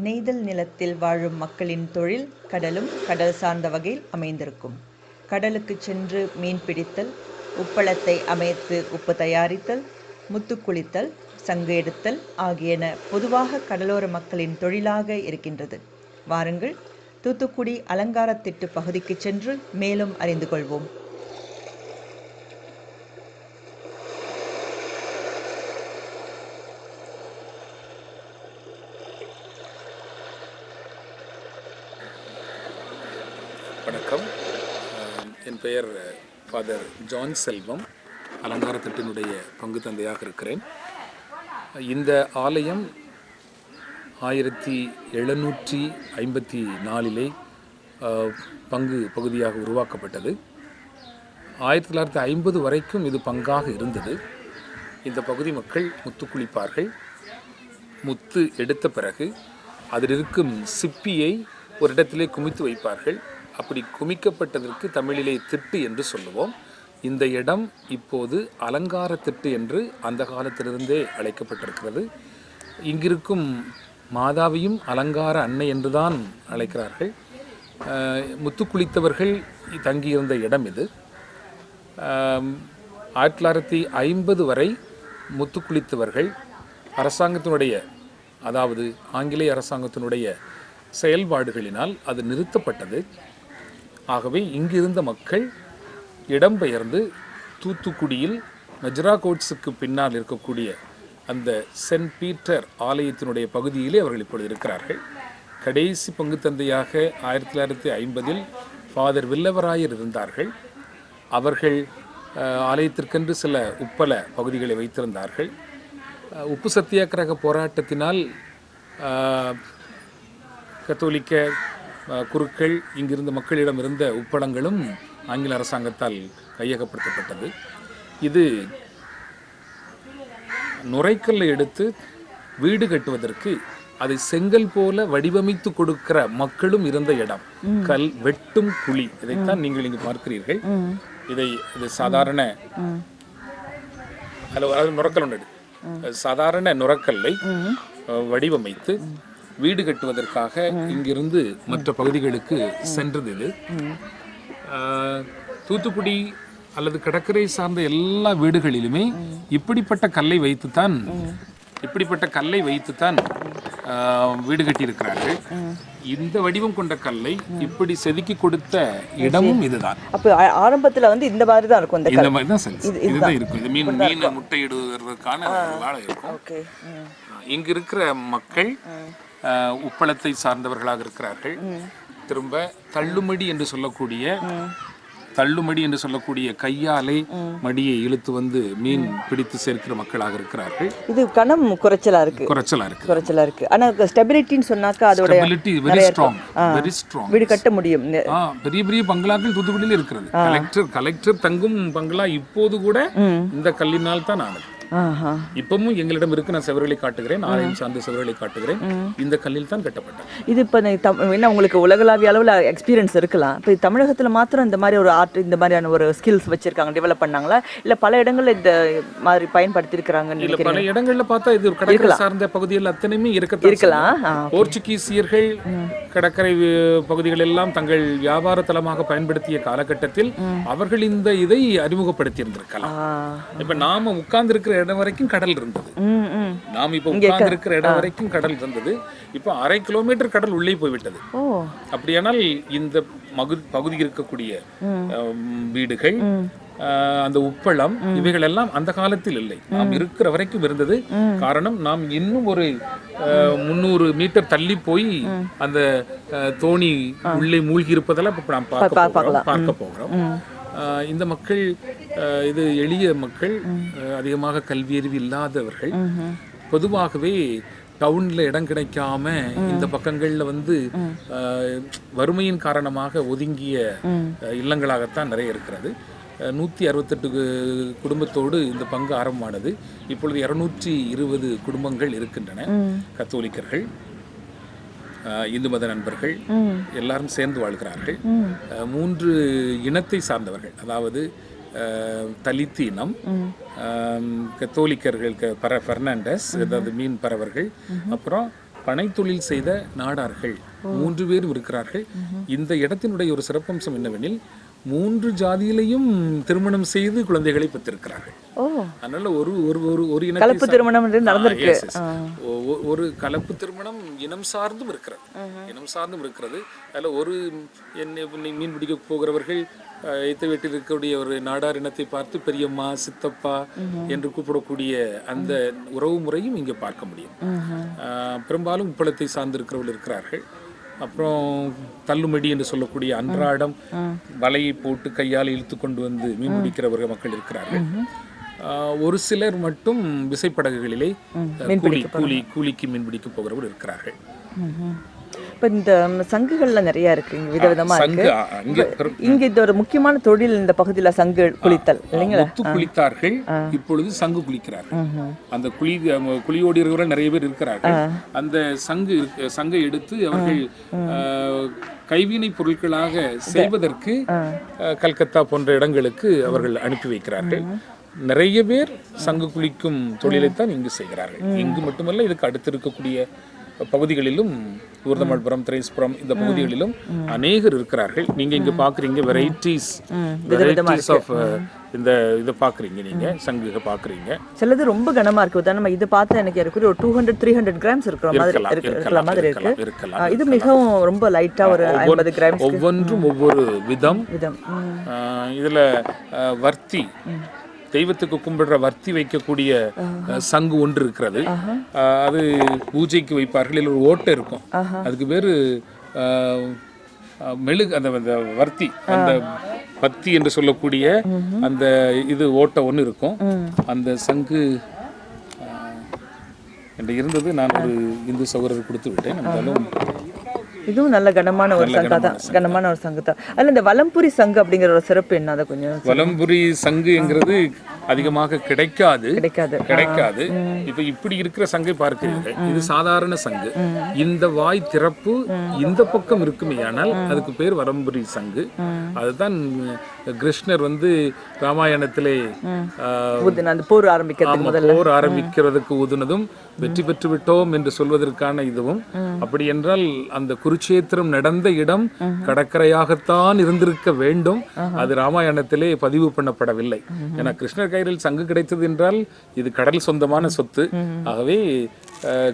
நெய்தல் நிலத்தில் வாழும் மக்களின் தொழில் கடலும் கடல் சார்ந்த வகையில் அமைந்திருக்கும். கடலுக்குச் சென்று மீன் பிடித்தல் உப்பளத்தை அமைத்து உப்பு தயாரித்தல் முத்து குளித்தல் சங்கு எடுத்தல் ஆகியன பொதுவாக கடலோர மக்களின் தொழிலாக இருக்கின்றது. வாருங்கள் தூத்துக்குடி அலங்காரத்திட்டு பகுதிக்குச் சென்று மேலும் அறிந்து கொள்வோம். பெயர் ஃபாதர் ஜான் செல்வம் அலங்காரத்தட்டினுடைய பங்கு தந்தையாக இருக்கிறேன். இந்த ஆலயம் ஆயிரத்தி எழுநூற்றி ஐம்பத்தி நாலிலே பங்கு பகுதியாக உருவாக்கப்பட்டது. ஆயிரத்தி தொள்ளாயிரத்தி ஐம்பது வரைக்கும் இது பங்காக இருந்தது. இந்த பகுதி மக்கள் முத்து குளிப்பார்கள். முத்து எடுத்த பிறகு அதில் இருக்கும் சிப்பியை ஒரு இடத்திலே குமித்து வைப்பார்கள். அப்படி குமிக்கப்பட்டதற்கு தமிழிலே திட்டு என்று சொல்லுவோம். இந்த இடம் இப்போது அலங்கார திட்டு என்று அந்த காலத்திலிருந்தே அழைக்கப்பட்டிருக்கிறது. இங்கிருக்கும் மாதாவையும் அலங்கார அன்னை என்றுதான் அழைக்கிறார்கள். முத்துக்குளித்தவர்கள் தங்கியிருந்த இடம் இது. ஆயிரத்தி தொள்ளாயிரத்தி ஐம்பது வரை முத்து குளித்தவர்கள் அரசாங்கத்தினுடைய அதாவது ஆங்கிலேய அரசாங்கத்தினுடைய செயல்பாடுகளினால் அது நிறுத்தப்பட்டது. ஆகவே இங்கிருந்த மக்கள் இடம்பெயர்ந்து தூத்துக்குடியில் நஜ்ரா கோட்ஸுக்கு பின்னால் இருக்கக்கூடிய அந்த சென்ட் பீட்டர் ஆலயத்தினுடைய பகுதியிலே அவர்கள் இப்பொழுது இருக்கிறார்கள். கடைசி பங்கு தந்தையாக ஆயிரத்தி தொள்ளாயிரத்தி ஐம்பதில் ஃபாதர் வில்லவராயர் இருந்தார்கள். அவர்கள் ஆலயத்திற்கென்று சில உப்பல பகுதிகளை வைத்திருந்தார்கள். உப்பு சத்தியாகிரக போராட்டத்தினால் கத்தோலிக்க குருக்கள் இங்கிருந்த மக்களிடம் இருந்த உப்பளங்களும் ஆங்கில அரசாங்கத்தால் கையகப்படுத்தப்பட்டது. இது நுரைக்கல்லை எடுத்து வீடு கட்டுவதற்கு அதை செங்கல் போல வடிவமைத்து கொடுக்கிற மக்களும் இருந்த இடம். கல் வெட்டும் குழி. இதைத்தான் நீங்கள் இங்கு பார்க்கிறீர்கள். இதை இது சாதாரண நுரக்கல் ஒன்று. சாதாரண நுரக்கல்லை வடிவமைத்து வீடு கட்டுவதற்காக இங்கிருந்து மற்ற பகுதிகளுக்கு சென்றது இது. தூத்துக்குடி அல்லது கடற்கரை சார்ந்த எல்லா வீடுகளிலுமே இப்படிப்பட்ட கல்லை வைத்துத்தான் இப்படிப்பட்ட கல்லை வைத்துத்தான் வீடு கட்டியிருக்கிறார்கள். இந்த வடிவம் கொண்ட கல்லை இப்படி செதுக்கி கொடுத்த இடமும் இதுதான். அப்போ ஆரம்பத்துல வந்து இந்த மாதிரி தான் இருக்கும் இந்த மாதிரி தான் இதுதான். இருக்கும். இந்த மீன் மீன் முட்டையிடுவதற்கான இருக்கும். இங்கு இருக்கிற மக்கள் உப்பளத்தை சார்ந்தவர்களாக இருக்கிறார்கள். திரும்ப தள்ளுமடி என்று சொல்லக்கூடிய தள்ளுமடி என்று சொல்லக்கூடிய கையாலே மடியை இழுத்து வந்து மீன் பிடித்து சேர்க்கிற மக்களாக இருக்கிறார்கள். இது கணம் குறைச்சலா இருக்கு. குறைச்சலா இருக்கு. குறைச்சலா இருக்கு. ஆனா ஸ்டெபிலிட்டின்னு சொன்னாக்கா அதோட stability very strong very strong வீடு கட்ட முடியும். பெரிய பெரிய பங்களாக்கள் தூத்துக்குடியில் இருக்கிறது. கலெக்டர் கலெக்டர் தங்கும் பங்களா இப்போது கூட இந்த கல்லினால் தான் ஆனது. இப்பவும் எங்களிடம் இருக்கு நான் செவர்களை காட்டுகிறேன். ஆலயம் சார்ந்த செவர்களை காட்டுகிறேன். இந்த கல்லில் தான் கட்டப்பட்டது. இது இப்போ என்ன உங்களுக்கு உலகளாவிய அளவில் எக்ஸ்பீரியன்ஸ் இருக்கலாம் இப்போ தமிழகத்தில் மாத்திரம் இந்த மாதிரி ஒரு ஆர்ட் இந்த மாதிரியான ஒரு ஸ்கில்ஸ் வச்சிருக்காங்க டெவலப் பண்ணாங்களா? இல்லை பல இடங்கள்ல இந்த மாதிரி நினைக்கிறேன் பல இடங்கள்ல பார்த்தா இது கடற்கரை சார்ந்த பகுதிகள் அத்தனையுமே இருக்கத்தான் இருக்கலாம். போர்ச்சுகீசியர்கள் கடற்கரை பகுதிகள் எல்லாம் தங்கள் வியாபார தலமாக பயன்படுத்திய காலகட்டத்தில் அவர்கள் இந்த இதை அறிமுகப்படுத்தி இருந்திருக்கலாம். இப்ப நாம உட்கார்ந்து இருக்கிற இடம் வரைக்கும் கடல் இருந்தது. நாம் இப்ப உட்கார்ந்து இருக்கிற இடம் வரைக்கும் கடல் இருந்தது. இப்ப அரை கிலோமீட்டர் கடல் உள்ளே போய்விட்டது அப்படியானால் இந்த மகு பகுதியில் இருக்கக்கூடிய வீடுகள் அந்த உப்பளம் இவைகள் எல்லாம் அந்த காலத்தில் இல்லை. நாம் இருக்கிற வரைக்கும் இருந்தது. காரணம் நாம் இன்னும் ஒரு முந்நூறு மீட்டர் தள்ளி போய் அந்த தோணி உள்ளே மூழ்கி இருப்பதெல்லாம் இப்ப நாம் பார்க்க போகிறோம் பார்க்க போகிறோம். அஹ், இந்த மக்கள் இது எளிய மக்கள் அதிகமாக கல்வியறிவு இல்லாதவர்கள். பொதுவாகவே டவுன்ல இடம் கிடைக்காம இந்த பக்கங்கள்ல வந்து வறுமையின் காரணமாக ஒதுங்கிய இல்லங்களாகத்தான் நிறைய இருக்கிறது. நூற்றி நூத்தி அறுபத்தெட்டு குடும்பத்தோடு இந்த பங்கு ஆரம்பமானது. இப்பொழுது இருநூற்றி இருபது குடும்பங்கள் இருக்கின்றன கத்தோலிக்கர்கள் இந்து மத நண்பர்கள் எல்லாரும் சேர்ந்து வாழ்கிறார்கள். மூன்று இனத்தை சார்ந்தவர்கள். அதாவது அஹ், தலித் இனம் ஆம், கத்தோலிக்கர்கள் க- பர ஃபெர்னாண்டஸ் அதாவது மீன் பறவர்கள் அப்புறம் பனை தொழில் செய்த நாடார்கள். மூன்று பேரும் இருக்கிறார்கள். இந்த இடத்தினுடைய ஒரு சிறப்பம்சம் என்னவெனில் மூன்று ஜாதியிலையும் திருமணம் செய்து குழந்தைகளை பெற்றிருக்கிறார்கள். அதனால ஒரு ஒரு ஒரு ஒரு கலப்பு திருமணம் நடந்திருக்கு. ஒரு கலப்பு திருமணம் இனம் சார்ந்தும் இருக்கிறது. இனம் சார்ந்தும் இருக்கிறது. அதில் ஒரு மீன் பிடிக்க போகிறவர்கள் எய்த்த வீட்டில் இருக்கக்கூடிய ஒரு நாடார் இனத்தை பார்த்து பெரியம்மா சித்தப்பா என்று கூப்பிடக்கூடிய அந்த உறவு முறையும் இங்கே பார்க்க முடியும். பெரும்பாலும் உப்பளத்தை சார்ந்திருக்கிறவர்கள் இருக்கிறார்கள். அப்புறம் தள்ளுமடி என்று சொல்லக்கூடிய அன்றாடம் வலையை போட்டு கையால் இழுத்து கொண்டு வந்து மீன் பிடிக்கிறவர்கள் மக்கள் இருக்கிறார்கள். ஒரு சிலர் மட்டும் விசைப்படகுகளிலே கூலி கூலி கூலிக்கு மீன் பிடிக்க போகிறவர் இருக்கிறார்கள். இப்போ இந்த சங்குகள்ல நிறைய இருக்கு. இங்க விதவிதமா சங்கு இருக்கு. இங்கே இது ஒரு முக்கியமான தொழில் இந்த பகுதியில சங்கு குளித்தல் இல்லைங்களா? குளித்தார்கள் இப்பொழுது சங்கு குளிக்கிறார்கள். அந்த குழி குழியோடி இருக்கிறவர்கள் நிறைய பேர் இருக்கிறார்கள். அந்த சங்கு சங்கை எடுத்து அவர்கள் கைவினை பொருட்களாக செய்வதற்கு கல்கத்தா போன்ற இடங்களுக்கு அவர்கள் அனுப்பி வைக்கிறார்கள். நிறைய பேர் சங்கு குளிக்கும் தொழிலைத்தான் இங்கு செய்கிறார்கள். இங்கு மட்டுமல்ல இதுக்கு அடுத்து இருக்கக்கூடிய பகுதிகளிலும் ஊர்தமல்புரம் திரேஸ்புரம் இந்த பகுதிகளிலும் அநேகர் இருக்கிறார்கள். நீங்க இங்க பாக்குறீங்க வெரைட்டிஸ் வெரைட்டிஸ் ஆஃப் இந்த இதை பாக்குறீங்க நீங்க சங்குக பாக்குறீங்க. சிலது ரொம்ப கனமா இருக்கு. உதாரணமா இது பார்த்தா எனக்கு இருக்கு ஒரு two hundred three hundred grams இருக்கிற மாதிரி இருக்கிற மாதிரி இருக்கு. இது மிகவும் ரொம்ப லைட்டா ஒரு ஐம்பது கிராம்ஸ் ஒவ்வொன்றும் ஒவ்வொரு விதம். விதம். இதுல வர்த்தி. தெய்வத்துக்கு கும்பிடுற வர்த்தி வைக்கக்கூடிய சங்கு ஒன்று இருக்கிறது. அது பூஜைக்கு வைப்பார்கள். இல்லை ஒரு ஓட்டை இருக்கும். அதுக்கு பேரு மெழுகு அந்த அந்த வர்த்தி அந்த பத்தி என்று சொல்லக்கூடிய அந்த இது ஓட்டை ஒன்று இருக்கும். அந்த சங்கு என்கிட்ட இருந்தது. நான் ஒரு இந்து சகோதரர் கொடுத்து விட்டேன். இருந்தாலும் இதுவும் நல்ல கனமான ஒரு சங்கா தான். கனமான ஒரு சங்கு தான். அதுல இந்த வலம்புரி சங்கு அப்படிங்கிற ஒரு சிறப்பு என்ன அதை கொஞ்சம் வலம்புரி சங்குங்கிறது அதிகமாக கிடைக்காது. கிடைக்காது. இப்ப இப்படி இருக்கிற சங்கை பார்க்கிறீர்கள். இது சாதாரண சங்கு. இந்த வாய் திறப்பு இந்த பக்கம் இருக்குமேயானால் அதுக்கு பேர் வரம்புரி சங்கு. அதுதான் கிருஷ்ணர் வந்து ராமாயணத்திலே போர் ஆரம்பிக்கிறதுக்கு ஆமா, போர் ஆரம்பிக்கிறதுக்கு உதுனதும் வெற்றி பெற்று விட்டோம் என்று சொல்வதற்கான இதுவும். அப்படி என்றால் அந்த குருட்சேத்திரம் நடந்த இடம் கடற்கரையாகத்தான் இருந்திருக்க வேண்டும். அது ராமாயணத்திலே பதிவு பண்ணப்படவில்லை. ஏன்னா கிருஷ்ணர் கயிறில் சங்கு கிடைத்தது என்றால் இது கடல் சொந்தமான சொத்து. ஆகவே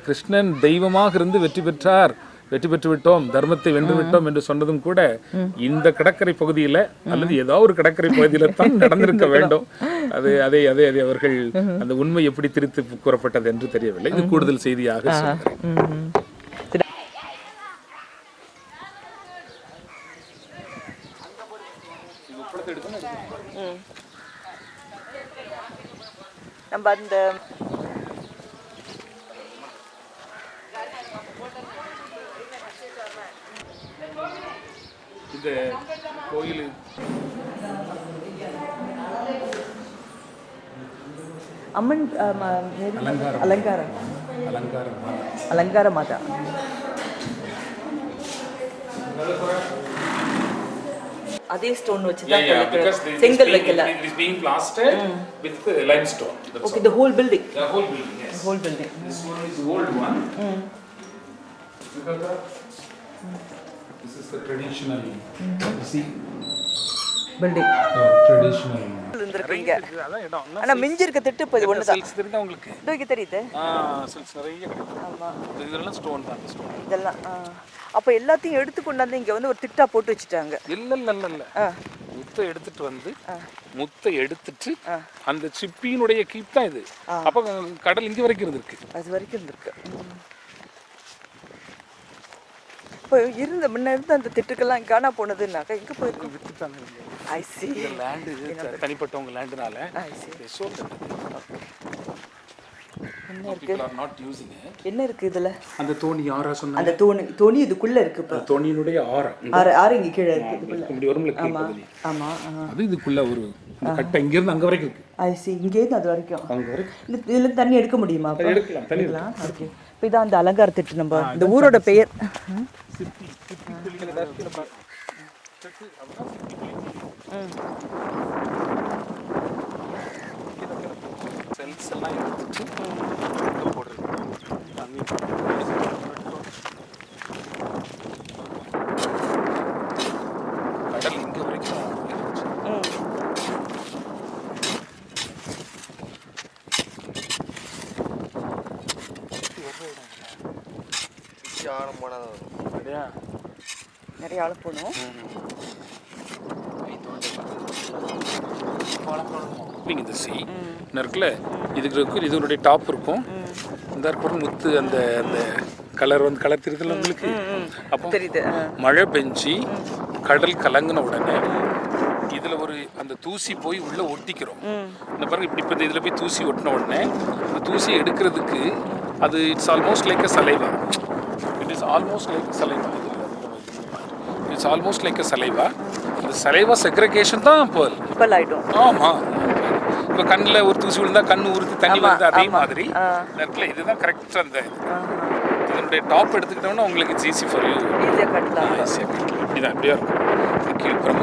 கிருஷ்ணன் தெய்வமாக இருந்து வெற்றி பெற்றார். வெற்றி பெற்று விட்டோம் தர்மத்தை வென்று விட்டோம் என்று சொன்னதும் கூட இந்த கடற்கரை பகுதியில அல்லது ஏதோ ஒரு கடற்கரை பகுதியில தான் நடந்திருக்க வேண்டும். அது அதை அதை அதை அவர்கள் அந்த உண்மை எப்படி திரித்து கூறப்பட்டது என்று தெரியவில்லை. இது கூடுதல் செய்தியாக சொல்கிறேன். நம்ம அந்த இந்த கோயில் அம்மன் அலங்காரம். அலங்கார மாதா. அதே ஸ்டோன் வச்சு தான் செங்கல் வைக்கல it is being plastered with uh, limestone. That's okay the whole building The whole building, yes. Whole building This one is the old one. Because This is the traditional. You see, building traditional. இருந்திருக்கீங்க அதான் இடம். ஆனா மிஞ்சி இருக்க திட்டு இப்போ இது ஒன்று தான் தெரியுதா உங்களுக்கு. இங்க தெரியுது. இதெல்லாம் ஸ்டோன் தான் ஸ்டோன் இதெல்லாம். அப்ப எல்லாத்தையும் எடுத்து கொண்டாந்து இங்க வந்து ஒரு திட்டா போட்டு வச்சுட்டாங்க. இல்ல இல்ல இல்ல. முத்தை எடுத்துட்டு வந்து முத்தை எடுத்துட்டு அந்த சிப்பியினுடைய கீப் தான் இது. அப்ப கடல் இங்க வரைக்கும் இருந்திருக்கு. அது வரைக்கும் இருந்திருக்கு. இப்போ இருந்த முன்ன இருந்த அந்த திட்டுக்கெல்லாம் காணா போனதுன்னாக்கா எங்க போயிருக்கும்? வித்துட்டாங்க. ஐ சி இந்த லேண்டு தனிப்பட்டவங்க லேண்டுனால it. என்ன இருக்கு People are not using it. என்ன இருக்கு இதுல அந்த தோணி யாரா சொன்னாங்க அந்த தோணி தோணி இதுக்குள்ள இருக்கு இப்போ தோணியினுடைய ஆரம் ஆறு ஆறு இங்க கீழே இருக்கு இதுக்குள்ள இப்படி வரும்ல கீழ் பகுதி ஆமா அது இதுக்குள்ள ஒரு கட்டை இங்க இருந்து அங்க வரைக்கும் இருக்கு ஐ சி இங்கேருந்து அது வரைக்கும் அங்க வரைக்கும் இதுல தண்ணி எடுக்க முடியுமா அப்போ எடுக்கலாம் தண்ணி ஓகே இப்போ இதான் அந்த அலங்கார திட்டு நம்ம இந்த ஊரோட பெயர் சிப்பி சிப்பி செல்ஸ் எல்லாம் எடுத்துட்டு போட்டுருக்கு தண்ணி கடல் வரைக்கும் ஆழம் போனதான் நிறைய ஆள் போகணும் இந்த சி. இருக்குல்ல இதுக்கு இருக்கு இதனுடைய டாப் இருக்கும். இந்த இருக்கிற முத்து அந்த அந்த கலர் வந்து கலர் தெரியுதுல்ல உங்களுக்கு? அப்போ தெரியுது. மழை பெஞ்சு கடல் கலங்கின உடனே இதில் ஒரு அந்த தூசி போய் உள்ளே ஒட்டிக்கிறோம். இந்த பாருங்க இப்படி இப்போ இதில் போய் தூசி ஒட்டின உடனே அந்த தூசி எடுக்கிறதுக்கு அது it's almost like a saliva it is almost like saliva it's almost like a saliva அந்த சலைவா செக்ரகேஷன் தான் பேர்ல் பல் ஆயிடும். ஆமா. இப்போ கண்ணில் ஒரு தூசி விழுந்தா கண்ணு உறுத்தி தண்ணி வருது அதே. மாதிரி இடத்துல இதுதான் கரெக்டாக அந்த இதனுடைய டாப் எடுத்துக்கிட்டோம்னா உங்களுக்கு ஈஸி ஃபார் யூ ஈஸியாக கட்டலாம் இப்படிதான் இப்படியா இருக்கும். இது கீழ்ப்புறம்.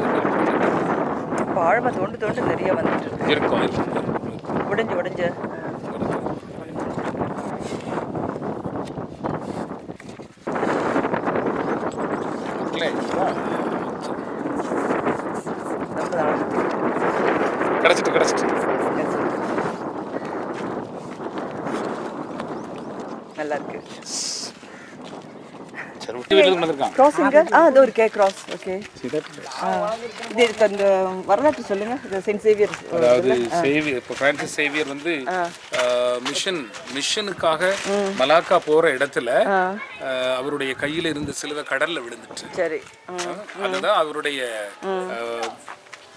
இப்போ ஆழமா தோண்டு தோண்டு நிறைய வந்துட்டு இருக்கு. இருக்கும் இருக்கும். உடைஞ்சு உடைஞ்சு மக்களே, இதுதான். ரொம்ப ஆழம் கிடைச்சிட்டு கிடைச்சிட்டு நல்லா இருக்கு சரி வந்திருக்கான் கிராசிங்க ஆ அது ஒரு கே கிராஸ் ஓகே? இது இதுக்கு அந்த வரலாற்று சொல்லுங்க. இது செயின்ட் சேவியர் அதாவது சேவியர் இப்போ பிரான்சிஸ் சேவியர் வந்து மிஷன் மிஷனுக்காக மலாக்கா போற இடத்துல அவருடைய கையில இருந்த சிலுவை கடல்ல விழுந்துட்டு சரி. அதுதான் அவருடைய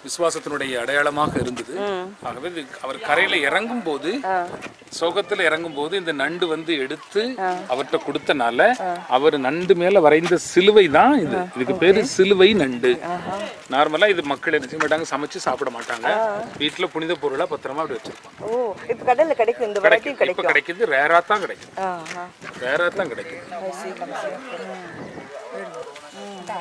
விசுவாசத்தினுடைய அடையாளமாக இருந்தது. ஆகவே அவர் கரையில இறங்கும் போது சோகத்துல இறங்கும் போது இந்த நண்டு வந்து எடுத்து அவர்கிட்ட கொடுத்தனால அவர் நண்டு மேல வரைந்த சிலுவை தான் இது. இதுக்கு பேரு சிலுவை நண்டு. நார்மலா இது மக்கள் என்ன செய்ய மாட்டாங்க? சமைச்சு சாப்பிட மாட்டாங்க. வீட்டுல புனித பொருளா பத்திரமா அப்படி வச்சிருப்பாங்க. ஓ இப்போ கடல்ல கிடைக்கும் இந்த கிடைக்கும். இப்ப கிடைக்குது ரேரா தான் கிடைக்குது. ரேரா தான் கிடைக்குது.